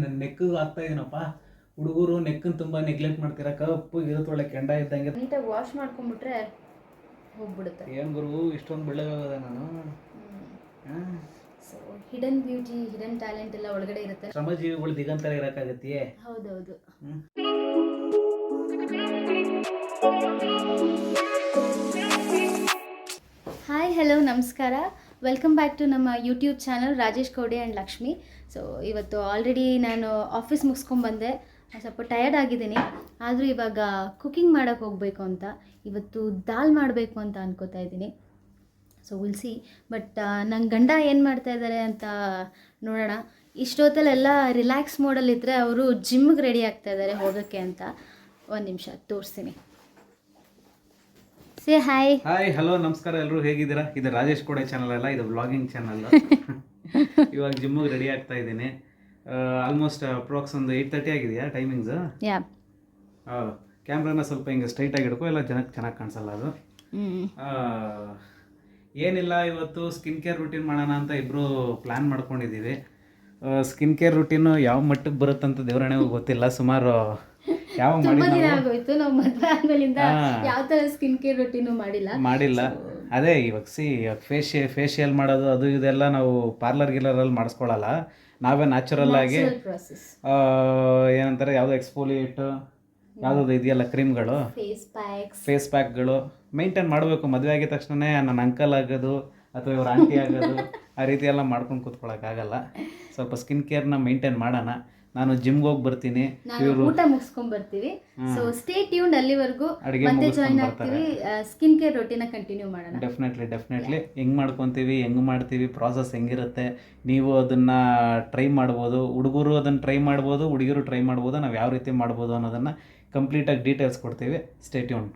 ನನ್ನ ನೆಕ್ಕಿಗೆ ಆಗ್ತಾ ಇದೇನಪ್ಪ. ಹುಡುಗರು ನೆಕ್ಕನ್ನು ತುಂಬಾ ನೆಗ್ಲೆಕ್ಟ್ ಮಾಡ್ತೀರಾ? ಕಪ್ಪು ಇರುತ್ತೆ ಒಳ್ಳೆ ಕೆಂಡ ಇದ್ದಂಗೆ. ನೀಟಾಗಿ ವಾಶ್ ಮಾಡ್ಕೊಂಡ್ಬಿಟ್ರೆ ಹೋಗ್ಬಿಡುತ್ತೆ. ಏನು ಗುರು ಇಷ್ಟೊಂದು ಬೆಳ್ಳಗಾಗದ ನಾನು? So hidden beauty hidden talent ಎಲ್ಲ ಒಳಗಡೆ ಇರುತ್ತೆ. ಶ್ರಮಜೀವಿಗಳು ದಿಗಂತರ ಇರೋಕ್ಕಾಗತ್ತೆಯೇ? ಹೌದೌದು. ಹಾಯ್ ಹಲೋ ನಮಸ್ಕಾರ. ವೆಲ್ಕಮ್ ಬ್ಯಾಕ್ ಟು ನಮ್ಮ YouTube channel Rajesh Kowde and Lakshmi so ಇವತ್ತು ಆಲ್ರೆಡಿ ನಾನು ಆಫೀಸ್ ಮುಗಿಸ್ಕೊಂಡ್ಬಂದೆ ಸ್ವಲ್ಪ ಟಯರ್ಡ್ ಆಗಿದ್ದೀನಿ. ಆದರೂ ಇವಾಗ ಕುಕಿಂಗ್ ಮಾಡೋಕ್ಕೆ ಹೋಗಬೇಕು ಅಂತ ಇವತ್ತು ದಾಲ್ ಮಾಡಬೇಕು ಅಂತ ಅನ್ಕೋತಾ ಇದ್ದೀನಿ. ಸೊ ಉಳಿಸಿ ಬಟ್ ನನ್ನ ಗಂಡ ಏನು ಮಾಡ್ತಾ ಇದ್ದಾರೆ ಅಂತ ನೋಡೋಣ. ಇಷ್ಟೊತ್ತಲ್ಲೆಲ್ಲ ರಿಲ್ಯಾಕ್ಸ್ ಮೋಡಲ್ಲಿದ್ದರೆ ಅವರು ಜಿಮ್ಗೆ ರೆಡಿ ಆಗ್ತಾ ಇದ್ದಾರೆ ಹೋಗೋಕ್ಕೆ ಅಂತ. ಒಂದು ನಿಮಿಷ ತೋರಿಸ್ತೀನಿ. ಸೇ ಹಾಯ್ ಹಾಯ್ ಹಲೋ ನಮಸ್ಕಾರ ಎಲ್ಲರೂ ಹೇಗಿದ್ದೀರಾ? ಇದು ರಾಜೇಶ್ ಕೋಡೆ ಚಾನಲ್ ಅಲ್ಲ ಇದು ವ್ಲಾಗಿಂಗ್ ಚಾನಲ್ ಇವಾಗ ಜಿಮ್ಮಿಗೆ ರೆಡಿ ಆಗ್ತಾ ಇದ್ದೀನಿ. ಆಲ್ಮೋಸ್ಟ್ ಅಪ್ರಾಕ್ಸ್ ಒಂದು ಏಯ್ಟ್ ತರ್ಟಿ ಆಗಿದೆಯಾ ಟೈಮಿಂಗ್ಸ್ ಯಾ ಕ್ಯಾಮ್ರಾನ ಸ್ವಲ್ಪ ಹಿಂಗೆ ಸ್ಟ್ರೈಟಾಗಿ ಹಿಡ್ಕೊ ಎಲ್ಲ ಜನಕ್ಕೆ ಚೆನ್ನಾಗಿ ಕಾಣಿಸಲ್ಲ ಅದು? ಏನಿಲ್ಲ ಇವತ್ತು ಸ್ಕಿನ್ ಕೇರ್ ರುಟೀನ್ ಮಾಡೋಣ ಅಂತ ಇಬ್ಬರು ಪ್ಲ್ಯಾನ್ ಮಾಡ್ಕೊಂಡಿದ್ದೀವಿ. ಸ್ಕಿನ್ ಕೇರ್ ರುಟೀನು ಯಾವ ಮಟ್ಟಕ್ಕೆ ಬರುತ್ತಂತ ದೇವರಣೆಗೂ ಗೊತ್ತಿಲ್ಲ. ಸುಮಾರು ಯಾವ ದಿನ ಆಗೋಯ್ತು ನಾವು ಮದುವೆ ಆದ್ಮೇಲಿಂದ ಹಾ. ಯಾವ ತರ ಸ್ಕಿನ್ ಕೇರ್ ರುಟೀನು ಮಾಡಿಲ್ಲ. ಮಾಡಿಲ್ಲ. ಅದೇ ಇವಾಗ ಸಿ ಇವಾಗ ಫೇಶಿಯ ಫೇಶಿಯಲ್ ಮಾಡೋದು ಅದು ಇದೆಲ್ಲ ನಾವು ಪಾರ್ಲರ್ ಗಿಲ್ಲರಲ್ಲಿ ಮಾಡಿಸ್ಕೊಳ್ಳಲ್ಲ ನಾವೇ ನ್ಯಾಚುರಲ್ ಆಗಿ ಆ, ಏನಂತಾರೆ ಯಾವುದೋ ಎಕ್ಸ್ಫೋಲಿಯೇಟ್ ಯಾವುದು ಇದೆಯಲ್ಲ ಕ್ರೀಮ್ಗಳು ಫೇಸ್ ಪ್ಯಾಕ್ಸ್ ಫೇಸ್ ಪ್ಯಾಕ್ಗಳು ಮೇಂಟೈನ್ ಮಾಡಬೇಕು. ಮದುವೆ ಆಗಿದ ತಕ್ಷಣನೇ ನನ್ನ ಅಂಕಲ್ ಆಗೋದು ಅಥವಾ ಇವ್ರ ಆಂಟಿ ಆಗೋದು ಆ ರೀತಿ ಎಲ್ಲ ಮಾಡ್ಕೊಂಡು ಕೂತ್ಕೊಳ್ಳೋಕ್ಕಾಗಲ್ಲ ಸ್ವಲ್ಪ ಸ್ಕಿನ್ ಕೇರ್ನ ಮೇಂಟೈನ್ ಮಾಡೋಣ. ನಾನು ಜಿಮ್ಗೆ ಹೋಗಿ ಬರ್ತೀನಿ. ನಾನು ಊಟ ಮುಗಿಸ್ಕೊಂಡ್ ಬರ್ತೀವಿ. ಸೊ ಸ್ಟೇ ಟ್ಯೂನ್ ಅಲ್ಲಿವರೆಗೂ ಅಡುಗೆ ಮತ್ತೆ ಜಾಯ್ನ್ ಆಗ್ತೀವಿ. ಸ್ಕಿನ್ ಕೇರ್ ರೊಟೀನ ಕಂಟಿನ್ಯೂ ಮಾಡೋಣ. ಡೆಫಿನೆಟ್ಲಿ ಡೆಫಿನೆಟ್ಲಿ ಹೆಂಗೆ ಮಾಡ್ಕೊತೀವಿ ಹೆಂಗೆ ಮಾಡ್ತೀವಿ ಪ್ರಾಸೆಸ್ ಹೆಂಗಿರುತ್ತೆ ನೀವು ಅದನ್ನು ಟ್ರೈ ಮಾಡ್ಬೋದು ಹುಡುಗರು ಅದನ್ನು ಟ್ರೈ ಮಾಡ್ಬೋದು ಹುಡುಗಿರು ಟ್ರೈ ಮಾಡ್ಬೋದು ನಾವು ಯಾವ ರೀತಿ ಮಾಡ್ಬೋದು ಅನ್ನೋದನ್ನು ಕಂಪ್ಲೀಟಾಗಿ ಡೀಟೇಲ್ಸ್ ಕೊಡ್ತೀವಿ. ಸ್ಟೇ ಟ್ಯೂನ್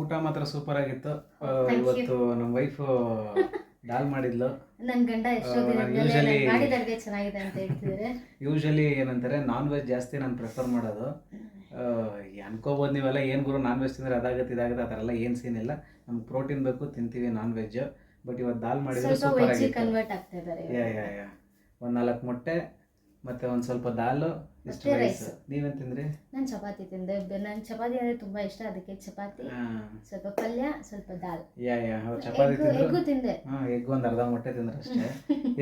ಊಟ ಮಾತ್ರ ಸೂಪರ್ ಆಗಿತ್ತು. ಇವತ್ತು ನಮ್ಮ ವೈಫು ದಾಲ್ ಮಾಡಿದ್ಲು. ನನ್ನ ಗಂಡ ಎಷ್ಟೋ ಆ, ದಿನದಲ್ಲಿ usually- ನಾನ್ ಮಾಡಿದ ಅಡ್ಗೆ ಚೆನ್ನಾಗಿದೆ ಅಂತ ಹೇಳ್ತಿದ್ದಾರೆ ಯೂಶಲಿ ಏನಂತಾರೆ ನಾನ್ ವೆಜ್ ಜಾಸ್ತಿ ನಾನು ಪ್ರಿಫರ್ ಮಾಡೋದು. ಅನ್ಕೋಬೋದು ನೀವೆಲ್ಲ ಏನು ಗುರು ನಾನ್ ವೆಜ್ ತಿಂದರೆ ಅದಾಗುತ್ತೆ ಇದಾಗುತ್ತೆ ಆ ಥರ ಎಲ್ಲ ಏನು ಸೀನ್ ಇಲ್ಲ. ನಮ್ಗೆ ಪ್ರೋಟೀನ್ ಬೇಕು ತಿಂತೀವಿ ನಾನ್ ವೆಜ್ ಬಟ್ ಇವತ್ತು ದಾಲ್ ಮಾಡಿದ್ರೆ ಸೂಪರ್ ಆಗಿ ಯಾ ಯಾ ಯಾ. ಒಂದು ನಾಲ್ಕು ಮೊಟ್ಟೆ ಮತ್ತು ಒಂದು ಸ್ವಲ್ಪ ದಾಲು ಇಷ್ಟು ಮತ್ತೆ ರೈಸ್. ನೀವೇನು ತಿಂದ್ರಿ? ನಾನು ಚಪಾತಿ ತಿಂದೆ. ನನ್ ಚಪಾತಿ ಅಂದ್ರೆ ತುಂಬಾ ಇಷ್ಟ ಅದಕ್ಕೆ. ಚಪಾತಿ ಆ, ಸ್ವಲ್ಪ ಪಲ್ಯ ಸ್ವಲ್ಪ ದಾಲ್. ಯಾ ಯಾ ಅವ್ರು ಚಪಾತಿ ಎಗ್ ತಿಂದ್ರು? ಎಗ್ಗು ತಿಂದೆ. ಹಾಂ ಎಗ್ ಒಂದು ಅರ್ಧ ಮೊಟ್ಟೆ ತಿಂದ್ರೆ ಅಷ್ಟೇ.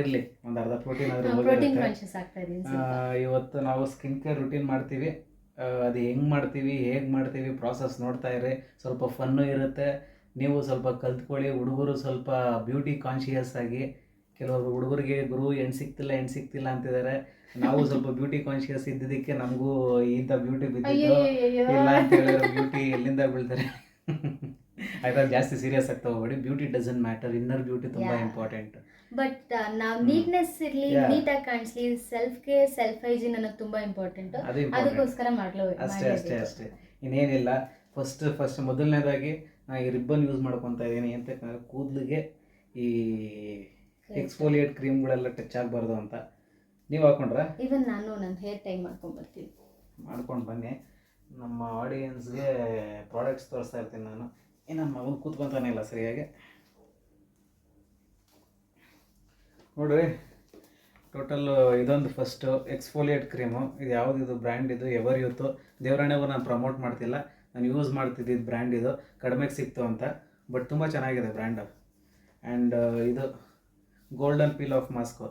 ಇರ್ಲಿ ಒಂದು ಅರ್ಧ ಪ್ರೋಟೀನ್ ಆದರೂ ಪ್ರೋಟೀನ್ ಹೋಗಿರುತ್ತೆ ಕಾನ್ಶಿಯಸ್ ಆಗ್ತಾ ಇದೀನಿ ಆ, ಇವತ್ತು ನಾವು ಸ್ಕಿನ್ ಕೇರ್ ರುಟೀನ್ ಮಾಡ್ತೀವಿ. ಆ, ಅದು ಹೆಂಗ್ ಮಾಡ್ತೀವಿ ಹೇಗ್ ಮಾಡ್ತೀವಿ ಪ್ರಾಸೆಸ್ ನೋಡ್ತಾ ಇರಿ. ಸ್ವಲ್ಪ ಫನ್ನು ಇರುತ್ತೆ. ನೀವು ಸ್ವಲ್ಪ ಕಲ್ತ್ಕೊಳ್ಳಿ ಹುಡುಗರು ಸ್ವಲ್ಪ ಬ್ಯೂಟಿ ಕಾನ್ಶಿಯಸ್ ಆಗಿ ಕೆಲವರು ಹುಡುಗರಿಗೆ ಗುರು ಹೆಣ್ಣು ಸಿಗ್ತಿಲ್ಲ ಹೆಣ್ಣು ಸಿಗ್ತಿಲ್ಲ ಅಂತಿದ್ದಾರೆ ನಾವು ಸ್ವಲ್ಪ ಬ್ಯೂಟಿ ಕಾನ್ಶಿಯಸ್ ಇದ್ದಿದ್ದಕ್ಕೆ ನಮಗೂ ಇಂಥ ಬ್ಯೂಟಿ ಬಿದ್ದಿದ್ದು ಇಲ್ಲ ಅಂತ ಹೇಳಿದ್ರೆ ಬ್ಯೂಟಿ ಎಲ್ಲಿಂದ ಬೀಳ್ತಾರೆ? ಆಯ್ತಾ ಜಾಸ್ತಿ ಸೀರಿಯಸ್ ಆಗ್ತಾ ಹೋಗ್ಬೇಡಿ beauty doesn't matter inner beauty ತುಂಬಾ ಇಂಪಾರ್ಟೆಂಟ್ ಬಟ್ ನಾವು ನೀಟ್ನೆಸ್ ಇರಲಿ ನೀಟಾಗಿ ಕಾಣಿಸ್ಲಿ ಸೆಲ್ಫ್ ಕೇರ್ ಸೆಲ್ಫ್ ಹೈಜಿನ್ ಅನ್ನೋದು ತುಂಬಾ ಇಂಪಾರ್ಟೆಂಟ್. ಅದಕ್ಕೋಸ್ಕರ ಮಾಡ್ಲೋ ಅಷ್ಟೇ ಅಷ್ಟೇ ಅಷ್ಟೇ. ಇನ್ನೇನಿಲ್ಲ. ಫಸ್ಟ್ ಫಸ್ಟ್ ಮೊದಲನೇದಾಗಿ ನಾ ಈ ರಿಬ್ಬನ್ ಯೂಸ್ ಮಾಡ್ಕೊತಾ ಇದ್ದೀನಿ. ಅಂತ ಕೂದಲಿಗೆ ಈ ಎಕ್ಸ್ಫೋಲಿಯೇಟ್ ಕ್ರೀಮ್ಗಳೆಲ್ಲ ಟಚ್ ಆಗಬಾರ್ದು ಅಂತ ನೀವು ಹಾಕೊಂಡ್ರ? ಇವನ್ ನಾನು ನನ್ನ ಹೇರ್ ಟೈಮ್ ಮಾಡ್ಕೊಂಡು ಬರ್ತೀನಿ. ಮಾಡ್ಕೊಂಡು ಬನ್ನಿ. ನಮ್ಮ ಆಡಿಯನ್ಸ್ಗೆ ಪ್ರಾಡಕ್ಟ್ಸ್ ತೋರಿಸ್ತಾ ಇರ್ತೀನಿ ನಾನು. ಇನ್ನು ನನ್ನ ಮಗನ ಕೂತ್ಕೊತಾನೆ ಇಲ್ಲ ಸರಿಯಾಗಿ. ನೋಡ್ರಿ ಟೋಟಲ್ ಇದೊಂದು ಫಸ್ಟು ಎಕ್ಸ್ಫೋಲಿಯೇಟ್ ಕ್ರೀಮು ಇದು ಯಾವ್ದು ಇದು ಬ್ರ್ಯಾಂಡ್ ಇದು? ಎವರ್ ಯೂತು ದೇವರಣೆಗೂ ನಾನು ಪ್ರಮೋಟ್ ಮಾಡ್ತಿಲ್ಲ. ನಾನು ಯೂಸ್ ಮಾಡ್ತಿದ್ದಿದ್ದು ಬ್ರ್ಯಾಂಡ್ ಇದು. ಕಡಿಮೆಗೆ ಸಿಕ್ತು ಅಂತ. ಬಟ್ ತುಂಬ ಚೆನ್ನಾಗಿದೆ ಬ್ರ್ಯಾಂಡು ಆ್ಯಂಡ್ ಇದು ಗೋಲ್ಡನ್ ಪೀಲ್ ಆಫ್ ಮಾಸ್ಕು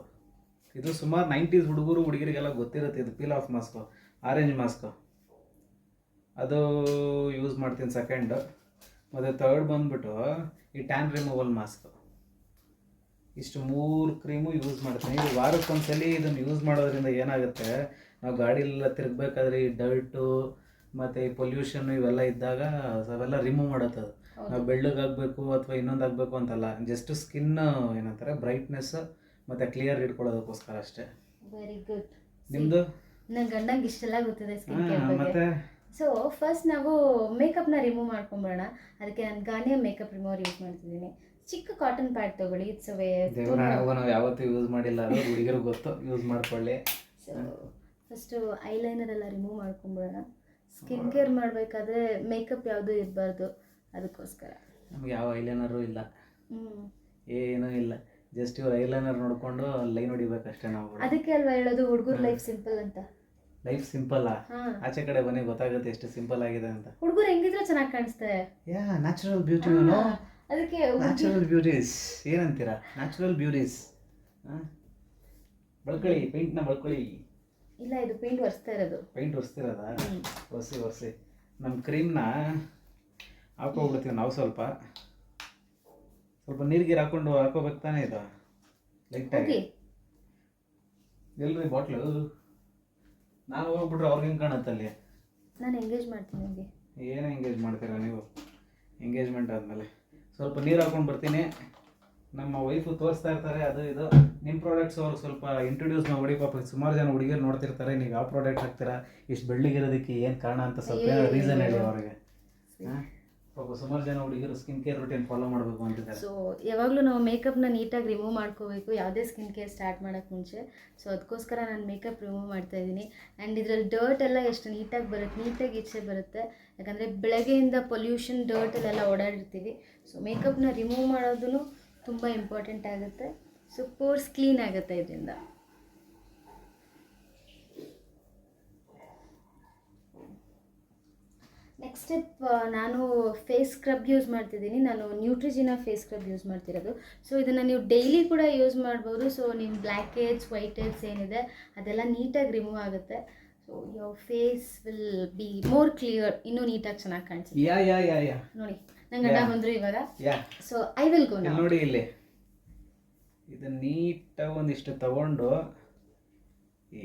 ಇದು ಸುಮಾರು ನೈಂಟೀಸ್ ಹುಡುಗರು, ಹುಡುಗಿರಿಗೆಲ್ಲ ಗೊತ್ತಿರುತ್ತೆ ಇದು peel off Moscow orange mask ಅದು ಯೂಸ್ ಮಾಡ್ತೀನಿ ಸೆಕೆಂಡ್ ಮತ್ತು ತರ್ಡ್ ಬಂದುಬಿಟ್ಟು ಈ ಟ್ಯಾನ್ ರಿಮೂವಲ್ ಮಾಸ್ಕ್ ಇಷ್ಟು ಮೂರು ಕ್ರೀಮು ಯೂಸ್ ಮಾಡ್ತೀನಿ ಇದು ವಾರಕ್ಕೊಂದ್ಸಲಿ ಇದನ್ನು ಯೂಸ್ ಮಾಡೋದ್ರಿಂದ ಏನಾಗುತ್ತೆ? ನಾವು ಗಾಡಿಲೆಲ್ಲ ತಿರುಗಬೇಕಾದ್ರೆ ಈ ಡರ್ಟು ಮತ್ತು ಈ ಪೊಲ್ಯೂಷನ್ ಇವೆಲ್ಲ ಇದ್ದಾಗ ಅವೆಲ್ಲ ರಿಮೂವ್ ಮಾಡುತ್ತೆ ಅದು. ನಾವು ಬೆಳ್ಳಗಾಗಬೇಕು ಅಥವಾ ಇನ್ನೊಂದು ಆಗಬೇಕು ಅಂತಲ್ಲ ಜಸ್ಟ್ ಸ್ಕಿನ್ ಏನಂತಾರೆ ಬ್ರೈಟ್ನೆಸ್ ಮತ್ತೆ ಕ್ಲಿಯರ್ ಇಟ್ಕೊಳ್ಳೋದಕ್ಕೋಸ್ಕರ ಅಷ್ಟೇ. ವೆರಿ ಗುಡ್ ನಿಮ್ಮದು ನನ್ನ ಗಂಡಂಗೆ ಇಷ್ಟೆಲ್ಲ ಗೊತ್ತಿದೆ ಸ್ಕಿನ್ ಕೇರ್ ಬಗ್ಗೆ. ಮತ್ತು? ಸೊ ಫಸ್ಟ್ ನಾವು ಮೇಕಪ್ನ ರಿಮೂವ್ ಮಾಡ್ಕೊಂಬರೋಣ. ಅದಕ್ಕೆ ನಾನು ಗಾನೆ ಮೇಕಪ್ ರಿಮೂವರ್ ಯೂಸ್ ಮಾಡ್ತಿದ್ದೀನಿ. ಚಿಕ್ಕ ಕಾಟನ್ ಪ್ಯಾಡ್ ತಗೊಳ್ಳಿ ಇಟ್ಸ್ ವೇ ನಾವು ಯಾವತ್ತೂ ಯೂಸ್ ಮಾಡಿಲ್ಲ. ಹುಡುಗರು ಹುಡುಗಿರು ಗೊತ್ತು ಯೂಸ್ ಮಾಡ್ಕೊಳ್ಳಿ. ಸೊ ಫಸ್ಟು ಐಲೈನರ್ ಎಲ್ಲ ರಿಮೂವ್ ಮಾಡ್ಕೊಂಬಿಡೋಣ ಸ್ಕಿನ್ ಕೇರ್ ಮಾಡಬೇಕಾದ್ರೆ ಮೇಕಪ್ ಯಾವುದೂ ಇರಬಾರ್ದು. ಅದಕ್ಕೋಸ್ಕರ. ನಮ್ಗೆ ಯಾವ ಐಲೈನರು ಇಲ್ಲ. ಏನೂ ಇಲ್ಲ. ಜಸ್ಟ್ ಇವ್ರು ಐಲೈನರ್ ನೋಡ್ಕೊಂಡು ಲೈನ್ ಹೊಡಿಬೇಕಷ್ಟೇ ನಾವು ಅದಕ್ಕೆ ಅಲ್ವಾ ಹೇಳೋದು ಹುಡುಗರ ಲೈಫ್ ಸಿಂಪಲ್ ಅಂತ? ಲೈಫ್ ಸಿಂಪಲ್ ಆಚೆ ಕಡೆ ಬನ್ನಿ ಗೊತ್ತಾಗುತ್ತೆ ಎಷ್ಟು ಸಿಂಪಲ್ ಆಗಿದೆ ಅಂತ. ಹುಡುಗರು ಹೆಂಗಿದ್ರೆ ಚೆನ್ನಾಗಿ ಕಾಣಿಸ್ತಾರೆ. ಯಾ ನ್ಯಾಚುರಲ್ ಬ್ಯೂಟಿ ಅದಕ್ಕೆ ನ್ಯಾಚುರಲ್ ಬ್ಯೂಟೀಸ್ ಏನಂತೀರಾ? ನ್ಯಾಚುರಲ್ ಬ್ಯೂಟೀಸ್ ಬಳ್ಕೊಳ್ಳಿ ಪೇಂಟ್ನ ಬಳ್ಕೊಳ್ಳಿ. ಇಲ್ಲ ಇದು ಪೇಂಟ್ ಒರೆಸ್ತಾ ಇರೋದು. ಪೇಂಟ್ ಒರೆಸ್ತಿರೋದಾ. ಒರೆಸಿ ಒರೆಸಿ. ನಮ್ಮ ಕ್ರೀಮ್ನ ಹಾಕೋಗ್ಬಿಡ್ತೀವಿ ನಾವು ಸ್ವಲ್ಪ. ಸ್ವಲ್ಪ ನೀರಿಗೆ ಹಾಕೊಂಡು ಹಾಕೋಬೇಕು ತಾನೇ ಇದು. ಲೈಟಾಗಿ ಎಲ್ರಿ ಬಾಟ್ಲು ನಾನು ಹೋಗ್ಬಿಟ್ರೆ ಅವ್ರಿಗೆ ಹೆಂಗೆ ಕಾಣುತ್ತಲ್ಲಿ ನಾನು ಎಂಗೇಜ್ ಮಾಡ್ತೀನಿ ನಿಮಗೆ. ಏನು ಎಂಗೇಜ್ ಮಾಡ್ತೀರಾ ನೀವು? ಎಂಗೇಜ್ಮೆಂಟ್ ಆದಮೇಲೆ. ಸ್ವಲ್ಪ ನೀರು ಹಾಕೊಂಡು ಬರ್ತೀನಿ. ನಮ್ಮ ವೈಫು ತೋರಿಸ್ತಾ ಇರ್ತಾರೆ ಅದು ಇದು. ನಿಮ್ಮ ಪ್ರಾಡಕ್ಟ್ಸ್ ಅವ್ರಿಗೆ ಸ್ವಲ್ಪ ಇಂಟ್ರೊಡ್ಯೂಸ್ ಮಾಡಿ ಪಾಪ ಸುಮಾರು ಜನ ಹುಡುಗಿಯರು ನೋಡ್ತಿರ್ತಾರೆ ನೀವು ಯಾವ ಪ್ರಾಡಕ್ಟ್ ಹಾಕ್ತೀರಾ? ಇಷ್ಟು ಬೆಳ್ಳಿಗಿರೋದಕ್ಕೆ ಏನು ಕಾರಣ? ಅಂತ ಸ್ವಲ್ಪ ರೀಸನ್ ಹೇಳಿ ಅವ್ರಿಗೆ. ಹಾಂ? ಸುಮಾರು ಜನ ಸ್ಕಿನ್ ಕೇರ್ ರೂಟೀನ್ ಫಾಲೋ ಮಾಡಬೇಕು ಸೊ ಯಾವಾಗಲೂ ನಾವು ಮೇಕಪ್ನ ನೀಟಾಗಿ ರಿಮೂವ್ ಮಾಡ್ಕೋಬೇಕು. ಯಾವುದೇ ಸ್ಕಿನ್ ಕೇರ್ ಸ್ಟಾರ್ಟ್ ಮಾಡೋಕ್ಕೆ ಮುಂಚೆ. ಸೊ ಅದಕ್ಕೋಸ್ಕರ ನಾನು ಮೇಕಪ್ ರಿಮೂವ್ ಮಾಡ್ತಾ ಇದ್ದೀನಿ. ಆ್ಯಂಡ್ ಇದರಲ್ಲಿ ಡರ್ಟ್ ಎಲ್ಲ ಎಷ್ಟು ನೀಟಾಗಿ ಬರುತ್ತೆ ನೀಟಾಗಿ ಈಚೆ ಬರುತ್ತೆ. ಯಾಕಂದರೆ ಬೆಳಗ್ಗೆಯಿಂದ ಪೊಲ್ಯೂಷನ್ ಡರ್ಟಲ್ಲೆಲ್ಲ ಓಡಾಡಿರ್ತೀವಿ. ಸೊ ಮೇಕಪ್ನ ರಿಮೂವ್ ಮಾಡೋದು ತುಂಬ ಇಂಪಾರ್ಟೆಂಟ್ ಆಗುತ್ತೆ. ಸೊ ಪೋರ್ಸ್ ಕ್ಲೀನ್ ಆಗುತ್ತೆ ಇದರಿಂದ. ನೆಕ್ಸ್ಟ್ ಸ್ಟೆಪ್ ನಾನು ಫೇಸ್ ಸ್ಕ್ರಬ್ ಯೂಸ್ ಮಾಡ್ತಿದ್ದೀನಿ. ನಾನು ನ್ಯೂಟ್ರಿಜಿನ ಫೇಸ್ ಸ್ಕ್ರಬ್ ಯೂಸ್ ಮಾಡ್ತಿರೋದು. ಸೊ ಇದನ್ನು ನೀವು ಡೈಲಿ ಕೂಡ ಯೂಸ್ ಮಾಡ್ಬೋದು. ಸೊ ನಿಮ್ಮ ಬ್ಲ್ಯಾಕ್ ಹೆಡ್ಸ್ ವೈಟ್ ಹೆಡ್ಸ್ ಏನಿದೆ ಅದೆಲ್ಲ ನೀಟಾಗಿ ರಿಮೂವ್ ಆಗುತ್ತೆ. So your face will be more clear ಇನ್ನೂ ನೀಟಾಗಿ ಚೆನ್ನಾಗಿ ಕಾಣಿಸುತ್ತೆ ಯಾ ಯಾ ಯಾ ಯಾ ನೋಡಿ ನಂಗೆ ಗಂಡ Yeah. ಬಂದರು ಇವಾಗ. ಸೊ ಐ ವಿಲ್ ಗೋ ನೋಡಿ ಇಲ್ಲಿ. ಇದು ನೀಟಾಗಿ ಒಂದಿಷ್ಟು ತಗೊಂಡು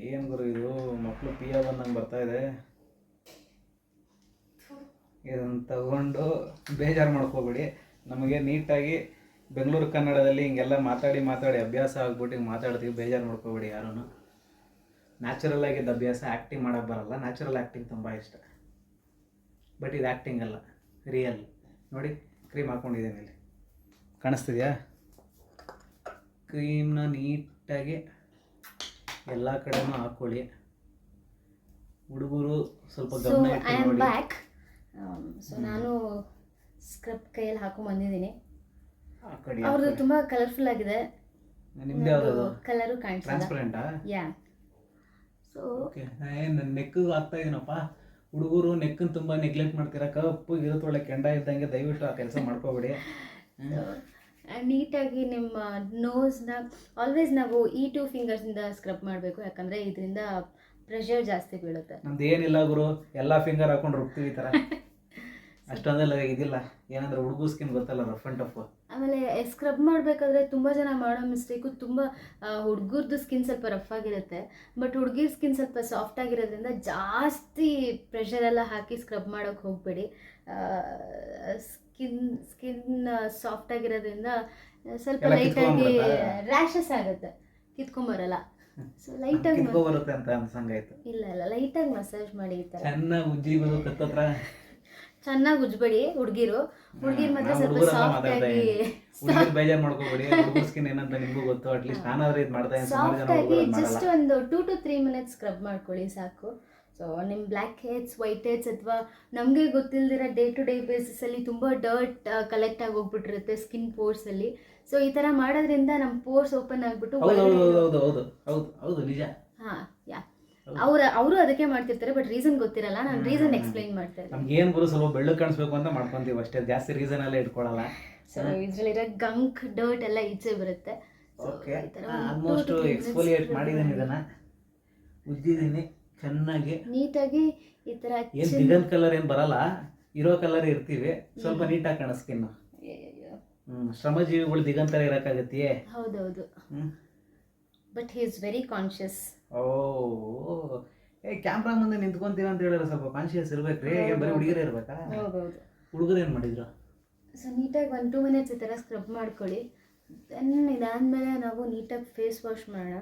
ಏನು ಗುರು ಇದು? ಮಕ್ಕಳು ಪಿಯ ಬಂದಂಗೆ ಬರ್ತಾ ಇದೆ. ಇದನ್ನು ತಗೊಂಡು ಬೇಜಾರು ಮಾಡ್ಕೋಬೇಡಿ ನಮಗೆ ನೀಟಾಗಿ ಬೆಂಗಳೂರು ಕನ್ನಡದಲ್ಲಿ ಹಿಂಗೆಲ್ಲ ಮಾತಾಡಿ ಮಾತಾಡಿ ಅಭ್ಯಾಸ ಆಗ್ಬಿಟ್ಟು ಹಿಂಗೆ ಮಾತಾಡ್ತೀವಿ ಬೇಜಾರು ಮಾಡ್ಕೋಬೇಡಿ ಯಾರೂ ನ್ಯಾಚುರಲ್ ಆಗಿದ್ದ ಅಭ್ಯಾಸ ಆ್ಯಕ್ಟಿಂಗ್ ಮಾಡೋಕ್ಕೆ ಬರಲ್ಲ. ನ್ಯಾಚುರಲ್ ಆ್ಯಕ್ಟಿಂಗ್ ತುಂಬ ಇಷ್ಟ. ಬಟ್ ಇದು ಆ್ಯಕ್ಟಿಂಗ್ ಅಲ್ಲ. ರಿಯಲ್ ನೋಡಿ ಕ್ರೀಮ್ ಹಾಕ್ಕೊಂಡಿದ್ದೀನಿ ಇಲ್ಲಿ. ಕಾಣಿಸ್ತಿದ್ಯಾ? ಕ್ರೀಮ್ನ ನೀಟಾಗಿ ಎಲ್ಲ ಕಡೆನೂ ಹಾಕ್ಕೊಳ್ಳಿ ಹುಡುಗರು ಸ್ವಲ್ಪ ಗಮನ ಗಮನ ಸೊ ನಾನು ಸ್ಕ್ರಬ್ ಕೈಯಲ್ಲಿ ಹಾಕೊಂಡು ಬಂದಿದ್ದೀನಿ. ಅವ್ರದ್ದು ತುಂಬ ಕಲರ್ಫುಲ್ ಆಗಿದೆ. ಕಲರು ಟ್ರಾನ್ಸ್ಪರೆಂಟಾ ಯಾ. ಸೊ ನೆಕ್ಕಿಗೆ ಹಾಕ್ತಾ ಇದೀನಪ್ಪ. ಹುಡುಗರು ನೆಕ್ಕನ್ನು ತುಂಬ ನೆಗ್ಲೆಕ್ಟ್ ಮಾಡ್ತೀರಾ? ಕಪ್ಪು ಇರುತ್ತೊಳ್ಳೆ ಕೆಂಡ ಇದ್ದಂಗೆ ದಯವಿಟ್ಟು ಆ ಕೆಲಸ ಮಾಡ್ಕೋಬೇಡಿ. ನೀಟಾಗಿ ನಿಮ್ಮ ನೋಸ್ನ ಆಲ್ವೇಸ್ ನಾವು ಈ ಟೂ ಫಿಂಗರ್ಸಿಂದ ಸ್ಕ್ರಬ್ ಮಾಡಬೇಕು. ಯಾಕಂದರೆ ಇದರಿಂದ ಪ್ರೆಷರ್ ಜಾಸ್ತಿ ಬೀಳುತ್ತೆ. ನಮ್ದು ಏನಿಲ್ಲ ಗುರು. ಎಲ್ಲ ಫಿಂಗರ್ ಹಾಕೊಂಡು ರುಬ್ತೀವಿ ಈ ಥರ ಅಷ್ಟೊಂದೆಲ್ಲ ಇದಿಲ್ಲ. ಏನಂದ್ರೆ ಹುಡುಗು ಸ್ಕಿನ್ ಗೊತ್ತಲ್ಲ ರಫ್ ಅಂಡ್ ಟಫ್ ಆಮೇಲೆ ಸ್ಕ್ರಬ್ ಮಾಡಬೇಕಾದ್ರೆ ತುಂಬ ಜನ ಮಾಡೋ ಮಿಸ್ಟೇಕು ತುಂಬ ಹುಡುಗರದ್ದು ಸ್ಕಿನ್ ಸ್ವಲ್ಪ ರಫ್ ಆಗಿರುತ್ತೆ. ಬಟ್ ಹುಡುಗಿರ್ ಸ್ಕಿನ್ ಸ್ವಲ್ಪ ಸಾಫ್ಟ್ ಆಗಿರೋದ್ರಿಂದ ಜಾಸ್ತಿ ಪ್ರೆಷರ್ ಎಲ್ಲ ಹಾಕಿ ಸ್ಕ್ರಬ್ ಮಾಡೋಕ್ಕೆ ಹೋಗಬೇಡಿ. ಸ್ಕಿನ್ ಸ್ಕಿನ್ ಸಾಫ್ಟ್ ಆಗಿರೋದ್ರಿಂದ ಸ್ವಲ್ಪ ಲೈಟ್ ಲೈಟಾಗಿ ರ್ಯಾಶಸ್ ರ್ಯಾಷಸ್ ಆಗುತ್ತೆ. ಕಿತ್ಕೊಂಬರಲ್ಲ. ಸೊ ಲೈಟಾಗಿ ಬರುತ್ತೆ ಇಲ್ಲ ಇಲ್ಲ ಲೈಟಾಗಿ ಮಸಾಜ್ ಮಾಡಿ ಈ ಥರ ಚೆನ್ನಾಗಿ ಉಜ್ಜಿಗಳು ಕತ್ತತ್ರ ಚೆನ್ನಾಗಿ ಉಜ್ಬೇಡಿ ಹುಡುಗಿರು. ಹುಡುಗಿರ್ ಮಾತ್ರ ಸ್ವಲ್ಪ ಸಾಫ್ಟ್ ಆಗಿ ಬೇಜಾರು ಮಾಡ್ಕೋಬೇಡಿ ಸ್ಕಿನ್ ಏನಂತ ನಿಮಗೂ ಗೊತ್ತು ನಾನಾದ್ರೆ ಇದು ಮಾಡ್ತಾ ಸಾಫ್ಟ್ ಆಗಿ ಜಸ್ಟ್ ಒಂದು two to three minutes scrub ಮಾಡ್ಕೊಳ್ಳಿ ಸಾಕು. ಸೊ ನಿಮ್ಮ ಬ್ಲ್ಯಾಕ್ ಹೆಡ್ಸ್ ವೈಟ್ ಹೆಡ್ಸ್ ಅಥವಾ ನಮಗೆ ಗೊತ್ತಿಲ್ದಿರ ಡೇ ಟು ಡೇ ಬೇಸಿಸಲ್ಲಿ ತುಂಬಾ ಡರ್ಟ್ ಕಲೆಕ್ಟ್ ಆಗಿ ಹೋಗ್ಬಿಟ್ಟಿರುತ್ತೆ ಸ್ಕಿನ್ ಪೋರ್ಸಲ್ಲಿ ಸೊ ಈ ತರ ಮಾಡೋದ್ರಿಂದ ನಮ್ಮ ಪೋರ್ಸ್ ಓಪನ್ ಆಗಿಬಿಟ್ಟು ಹೌದು ಹೌದು ಹೌದು ಹೌದು ಹೌದು ನಿಜ. ಹಾಂ ಯಾ. ಅವ್ರ ಅವರು ಅದಕ್ಕೆ ಮಾಡ್ತಿರ್ತಾರೆ ಬಟ್ ರೀಸನ್ ಗೊತ್ತಿರಲ್ಲ. ನಾನು ರೀಸನ್ ಎಕ್ಸ್ಪ್ಲೈನ್ ಮಾಡ್ತಾ ಇದ್ದೀನಿ. ನಮ್ಗೆ ಏನು ಗುರು ಸ್ವಲ್ಪ ಬೆಳ್ಳು ಕಾಣಿಸ್ಬೇಕು ಅಂತ ಮಾಡ್ಕೊಂತೀವಿ ಅಷ್ಟೇ. ಜಾಸ್ತಿ ರೀಸನ್ ಎಲ್ಲ ಇಟ್ಕೊಳ್ಳಲ್ಲ ಸೊ ಇದರಲ್ಲಿರೋ ಗಂಕ್ ಡರ್ಟ್ ಎಲ್ಲ ಈಚೆ ಬರುತ್ತೆ. ಓಕೆ ಆಲ್ಮೋಸ್ಟ್ ಎಕ್ಸ್ಫೋಲಿಯೇಟ್ ಮಾಡಿದ್ದೀನಿ ಇದನ್ನ. ಉಜ್ಜಿದ್ದೀನಿ ಚೆನ್ನಾಗಿ. ನೀಟಾಗಿ ಈ ತರ ಏನು ದಿಗಂತ ಕಲರ್ ಏನು ಬರಲ್ಲ. ಇರೋ ಕಲರ್ ಇರ್ತೀವಿ. ಸ್ವಲ್ಪ ನೀಟಾಗಿ ಕಾಣಿಸ್ತೀನಿ. ಹ್ಮ್ ಶ್ರಮಜೀವಿಗಳು ದಿಗಂತರ ಇರೋಕ್ಕಾಗತ್ತೆಯೇ? ಹೌದೌದು. But he is very conscious of a camera ಮುಂದೆ ನಿಂತ್ಕೊಂತೀವಿ ಅಂತ ಹೇಳಿದ್ರೆ ಸ್ವಲ್ಪ ಕಾನ್ಶಿಯಸ್ ಇರ್ಬೇಕ್ರಿ. ಬರೀ ಹುಡುಗಿರೇ ಇರ್ಬೇಕಾ? ಹೌದೌದು. ಹುಡುಗರು ಏನು ಮಾಡಿದ್ರು? ಸೊ ನೀಟಾಗಿ ಒಂದು ಟೂ ಮಿನಿಟ್ಸ್ ಈ ಥರ ಸ್ಕ್ರಬ್ ಮಾಡ್ಕೊಳ್ಳಿ. ದೆನ್ ಇದಾದಮೇಲೆ ನಾವು ನೀಟಾಗಿ ಫೇಸ್ ವಾಶ್ ಮಾಡೋಣ.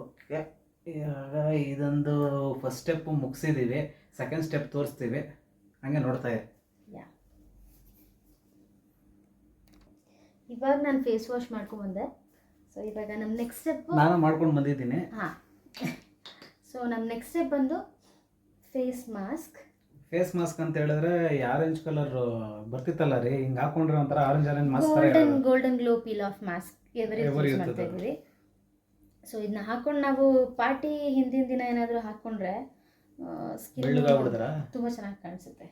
ಓಕೆ. ಇವಾಗ ಇದೊಂದು ಫಸ್ಟ್ ಸ್ಟೆಪ್ ಮುಗಿಸಿದ್ದೀವಿ ಸೆಕೆಂಡ್ ಸ್ಟೆಪ್ ತೋರಿಸ್ತೀವಿ. ಹಂಗೆ ನೋಡ್ತಾ ಇರಿ. ಯಾ ಇವಾಗ ನಾನು ಫೇಸ್ ವಾಶ್ ಮಾಡ್ಕೊಂಬಂದೆ ಸೊ ಇವಾಗ ನಮ್ಮ ನೆಕ್ಸ್ಟ್ ಸ್ಟೆಪ್ ನಾನು ಮಾಡ್ಕೊಂಡು ಬಂದಿದ್ದೀನಿ. ಹಾಂ. ಸೊ ನಮ್ಮ ನೆಕ್ಸ್ಟ್ ಸ್ಟೆಪ್ ಬಂದು ಫೇಸ್ ಮಾಸ್ಕ್ ಫೇಸ್ ಮಾಸ್ಕ್ ಅಂತ ಹೇಳಿದ್ರೆ ಈ ಆರೆಂಜ್ ಕಲರ್ ಬರ್ತಿತ್ತಲ್ಲ ರೀ? ಹಿಂಗ್ ಹಾಕೊಂಡ್ರೆ ಒಂಥರ orange orange mask golden golden glow peel off mask every use ಮಾಡ್ತಾ. ಇದ್ದೀವಿ. ಸೊ ಇದನ್ನ ಹಾಕೊಂಡು ನಾವು ಪಾರ್ಟಿ ಹಿಂದಿನ ದಿನ ಏನಾದರೂ ಹಾಕೊಂಡ್ರೆ ಸ್ಕಿನ್ ತುಂಬ ಚೆನ್ನಾಗಿ ಕಾಣಿಸುತ್ತೆ.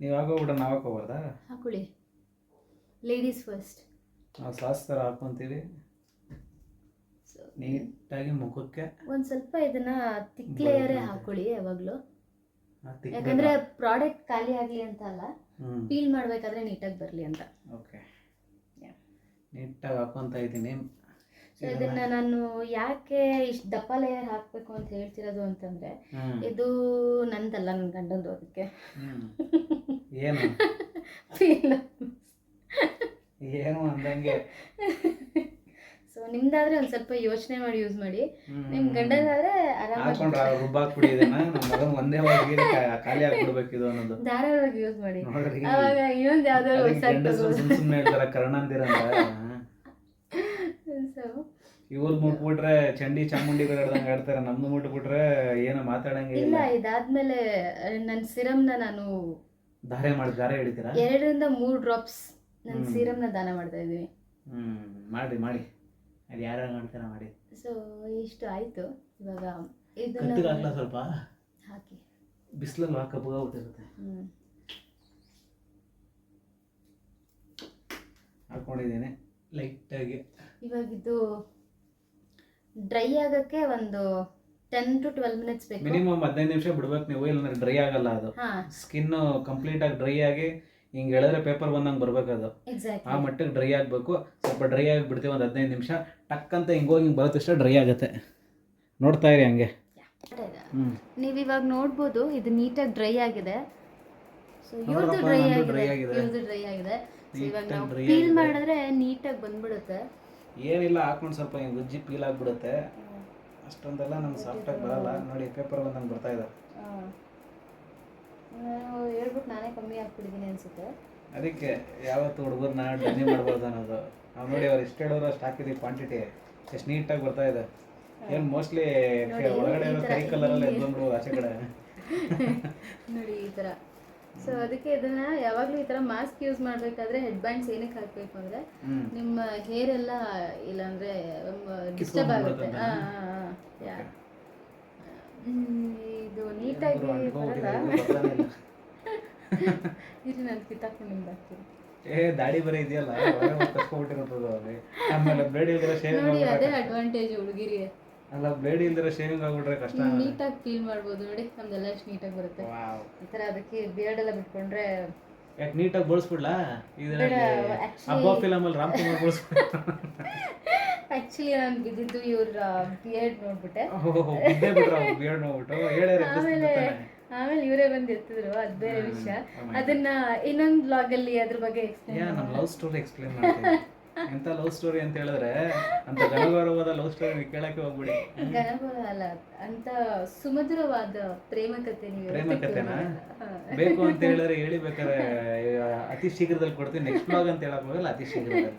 ನೀವು ಆಗೋಗ್ಬಿಟ್ರೆ ನಾವು ಹಾಕೋಬಾರ್ದಾ ಹಾಕೊಳ್ಳಿ. ಲೇಡೀಸ್ ಫಸ್ಟ್ ನಾವು ಸಾಸ್ ಥರ ಹಾಕೊಂತೀವಿ. ನೀಟಾಗಿ ಮುಖಕ್ಕೆ ಒಂದು ಸ್ವಲ್ಪ ಇದನ್ನ ತಿಕ್. ಲೇಯರೇ ಹಾಕೊಳ್ಳಿ ಯಾವಾಗಲೂ. ಯಾಕಂದ್ರೆ ಪ್ರಾಡಕ್ಟ್ ಖಾಲಿ ಆಗಲಿ ಅಂತ ಅಲ್ಲ ಪೀಲ್ ಮಾಡಬೇಕಾದ್ರೆ ನೀಟಾಗಿ ಬರಲಿ ಅಂತ. ಓಕೆ. ನೀಟಾಗಿ ಹಾಕೊಂತ ಇದ್ದೀನಿ. ಸೊ ಇದನ್ನ ನಾನು ಯಾಕೆ ಇಷ್ಟು ದಪ್ಪ ಲೇಯರ್ ಹಾಕ್ಬೇಕು ಅಂತ ಹೇಳ್ತಿರೋದು ಅಂತಂದ್ರೆ ಇದು ನಂದಲ್ಲ ನನ್ನ ಗಂಡಂದು ಅದಕ್ಕೆ. ಏನು? ಫೀಲ್ ಏನು ಅಂದಂಗೆ. ಸೊ ನಿಮ್ದಾದ್ರೆ ಒಂದ್ ಸ್ವಲ್ಪ ಯೋಚನೆ ಮಾಡಿ ಯೂಸ್ ಮಾಡಿ. ನಿಮ್ ಗಂಡದಾದ್ರೆ ಹಾಕೊಂಡ್ರೆ ರುಬ್ಬಾಕ್ಬಿಡಿ ಒಂದೇ ಖಾಲಿ ಆಗ್ಬಿಡ್ಬೇಕು ಇದು ಅನ್ನೋದು. ಧಾರಾಳವಾಗಿ ಯೂಸ್ ಮಾಡಿ. ಅವಾಗ ಇನ್ನೊಂದು ಯಾವ್ದಾದ್ರು ಅದಕ್ಕೆ ಗಂಡಸ್ರು ಸುಮ್ ಸುಮ್ನೆ ಹೇಳ್ತಾರ ಕರ್ಣಂದಿರ ಸೊ ಇವ್ರು ಮುಟ್ಬಿಟ್ರೆ ಚಂಡಿ ಚಾಮುಂಡಿ ಹೇಳ್ದಂಗೆ ಆಡ್ತಾರೆ ನಮ್ದು ಮುಟ್ಬಿಟ್ರೆ ಏನೋ ಮಾತಾಡಂಗೆ ಇಲ್ಲ ಇಲ್ಲ ಇದಾದ್ಮೇಲೆ ನನ್ನ ಸಿರಮ್ನ ನಾನು ಧಾರೆ ಮಾಡಿ ಧಾರೆ ಹಿಡಿತೀರಾ? ಎರಡರಿಂದ ಮೂರು ಡ್ರಾಪ್ಸ್ ನನ್ನ ಸೀರಮ್ನ ದಾನ ಮಾಡ್ತಾ ಇದ್ದೀವಿ ಹ್ಮ್ ಮಾಡಿ ಮಾಡಿ. ಅದು ಯಾರು ಮಾಡ್ತಾರ ಮಾಡಿ ಸೊ ಇಷ್ಟು ಆಯ್ತು. ಇವಾಗ ಕತ್ತಿಗೆ ಇದನ್ನ ಹಾಕ್ಲಾ ಸ್ವಲ್ಪ? ಹಾಕಿ. ಬಿಸಿಲಲ್ಲಿ ಕಪ್ಪಗಾಗ್ಬಿಟ್ಟಿರುತ್ತೆ ಹ್ಞೂ ಹಾಕ್ಕೊಂಡಿದ್ದೇನೆ ಲೈಟಾಗಿ ಇವಾಗ ಇದು ಡ್ರೈ ಆಗಕ್ಕೆ ಒಂದು ಟೆನ್ ಟು ಟ್ವೆಲ್ ಮಿನಿಟ್ಸ್ ಬೇಕು. ಮಿನಿಮಮ್ ಹದಿನೈದು ನಿಮಿಷ ಬಿಡ್ಬೇಕು ನೀವು ಇಲ್ಲ ಡ್ರೈ ಆಗಲ್ಲ ಅದು. ಹಾ. ಸ್ಕಿನ್ ಕಂಪ್ಲೀಟ್ ಆಗಿ ಡ್ರೈ ಆಗಿ ಹಿಂಗೆ ಹೇಳಿದ್ರೆ ಪೇಪರ್ ಬಂದಂಗೆ ಬರ್ಬೇಕು ಅದು ಆ ಮಟ್ಟಿಗೆ ಮಟ್ಟಕ್ಕೆ ಡ್ರೈ ಆಗಬೇಕು. ಸ್ವಲ್ಪ ಡ್ರೈ ಆಗಿ ಬಿಡ್ತೀವಿ ಒಂದು ಹದಿನೈದು ನಿಮಿಷ. ಟಕ್ ಅಂತ ಹಿಂಗೆ ಹೋಗಿ ಹಿಂಗೆ ಬರುತ್ತೆ ಡ್ರೈ ಆಗುತ್ತೆ. ನೋಡ್ತಾ ಇರಿ ಹಂಗೆ. ಹ್ಞೂ ನೀವು ಇವಾಗ ನೋಡ್ಬೋದು ಇದು ನೀಟಾಗಿ ಡ್ರೈ ಆಗಿದೆ. ಸೊ ಇವ್ರದ್ದು ನೋಡ್ರಪ್ಪ, ಡ್ರೈ ಆಗಿದೆ. ಇವ್ರದ್ದು ಡ್ರೈ ಆಗಿದೆ. ಸೊ ಇವಾಗ Neat ಆಗಿ ನಾವು ಪೀಲ್ ಮಾಡಿದ್ರೆ ನೀಟಾಗಿ ಬಂದ್ಬಿಡುತ್ತೆ. ಏನಿಲ್ಲ ಹಾಕೊಂಡು ಸ್ವಲ್ಪ ಹಿಂಗೆ ಗುಜ್ಜಿ ಪೀಲ್ ಆಗಿಬಿಡುತ್ತೆ. ಅಷ್ಟೊಂದೆಲ್ಲ ನಮ್ಗೆ ಸಾಫ್ಟಾಗಿ ಬರಲ್ಲ. ನೋಡಿ ಪೇಪರ್ ಬಂದಂಗೆ ಬರ್ತಾ ಇದೆ. ಹೇಳ್ಬಿಟ್ಟು ನಾನೇ ಕಮ್ಮಿ ಹಾಕ್ಬಿಟ್ಟಿದ್ದೀನಿ ಅನ್ಸುತ್ತೆ. ಅದಕ್ಕೆ ಯಾವತ್ತು ಹುಡುಗರನ್ನ ಡಮ್ಮಿ ಮಾಡ್ಬಾರ್ದು ಅನ್ನೋದು. ನಾವು ನೋಡಿ ಅವ್ರು ಎಷ್ಟು ಹೇಳೋರು ಅಷ್ಟು ಹಾಕಿದ್ದೀವಿ ಕ್ವಾಂಟಿಟಿ ಎಷ್ಟು ನೀಟಾಗಿ ಬರ್ತಾ ಇದೆ. ಏನು ಮೋಸ್ಟ್ಲಿ ಒಳಗಡೆ ಕೈ ಕಲರಲ್ಲಿ ಎದ್ಬಂದ್ಬಿಡು ಆಚೆ ಕಡೆ. ನೋಡಿ ಈ ಥರ ಸೊ ಅದಕ್ಕೆ ಇದನ್ನ ಯಾವಾಗಲೂ ಈ ತರ ಮಾಸ್ಕ್ ಯೂಸ್ ಮಾಡ್ಬೇಕಾದ್ರೆ ಹೆಡ್ ಬ್ಯಾಂಡ್ಸ್ ಏನಕ್ಕೆ ಹಾಕಬೇಕು ಅಂದ್ರೆ ನಿಮ್ಮ ಹೇರ್ ಎಲ್ಲ ಇಲ್ಲಾಂದ್ರೆ ಡಿಸ್ಟರ್ಬ್ ಆಗುತ್ತೆ. ಕಿತ್ಕೊಂಡ್ಬಿಡುತ್ತೆ. ಹಾ, ಹಾ, ಹಾ. ಯಾ. ಇದು ನೀಟಾಗಿ ಬರಲ್ಲ. ಇಲ್ಲಿ. ನಾನು ಕಿತ್ತಾಕೊಂಡು ನಿಮ್ಗೆ ಹಾಕ್ತೀನಿ. ಏ ದಾಡಿ ಬರೀ ಇದೆಯಲ್ಲ ಆಮೇಲೆ ಬ್ಲೇಡ್ ಇಲ್ದಿರ ಶೇವಿಂಗ್ ನೋಡಿ ಅದೇ ಅಡ್ವಾಂಟೇಜ್ ಹುಡುಗಿರಿಗೆ. ಅಲ್ಲ ಬ್ಲೇಡ್ ಇಲ್ದಿರ ಶೇವಿಂಗ್ ಆಗ್ಬಿಟ್ರೆ ಕಷ್ಟ ನೀಟಾಗಿ ಫೀಲ್ ಮಾಡ್ಬೋದು ನೋಡಿ ನಮ್ದೆಲ್ಲ ಎಷ್ಟು ನೀಟಾಗಿ ಬರುತ್ತೆ. ಈ ಥರ ಅದಕ್ಕೆ ಬಿಯರ್ಡ್ ಎಲ್ಲ ಬಿಟ್ಕೊಂಡ್ರೆ ಯಾಕೆ ನೀಟಾಗಿ ಬಳಸ್ಬಿಡ್ಲಾ? ಇದರಲ್ಲಿ ಹಬ್ಬ ಫಿಲಮಲ್ಲಿ ರಾಮ್ಕುಮಾರ್ ಬಳಸ್ಬಿಟ್ಟು ಆ್ಯಕ್ಚುಲಿ ನಾನು ಬಿದ್ದಿದ್ದು ಇವ್ರ ಬಿಯರ್ಡ್ ನೋಡ್ಬಿಟ್ಟೆ. ಆಮೇಲೆ ಆಮೇಲೆ ಇವರೇ ಬಂದು ಎತ್ತಿದ್ರು ಅದ್ ಬೇರೆ ವಿಷಯ. ಅದನ್ನ ಇನ್ನೊಂದು ಬ್ಲಾಗ್ ಅಲ್ಲಿ ಅದ್ರ ಬಗ್ಗೆ ಎಕ್ಸ್ಪ್ಲೇನ್ ಲವ್ ಸ್ಟೋರಿ ಎಕ್ಸ್ಪ್ಲೇನ್ ಎಂತ ಲವ್ ಸ್ಟೋರಿ ಅಂತ ಹೇಳಿದ್ರೆ ಅಂತ ಗನಗೌರವಾದ ಲವ್ ಸ್ಟೋರಿ ಕೇಳಕ್ಕೆ ಹೋಗ್ಬಿಡಿ. ಗಣಗೌರವ ಅಲ್ಲ ಅಂತ ಸುಮಧುರವಾದ ಪ್ರೇಮ ಕಥೆ ಪ್ರೇಮ ಕಥೆನಾ? ಬೇಕು ಅಂತ ಹೇಳಿದ್ರೆ ಹೇಳಿ ಬೇಕಾದ್ರೆ ಅತಿ ಶೀಘ್ರದಲ್ಲಿ ಕೊಡ್ತೀನಿ. ನೆಕ್ಸ್ಟ್ ಬ್ಲಾಗ್ ಅಂತ ಹೇಳಕ್ ಹೋಗಲ್ಲ ಅತಿ ಶೀಘ್ರದಲ್ಲಿ.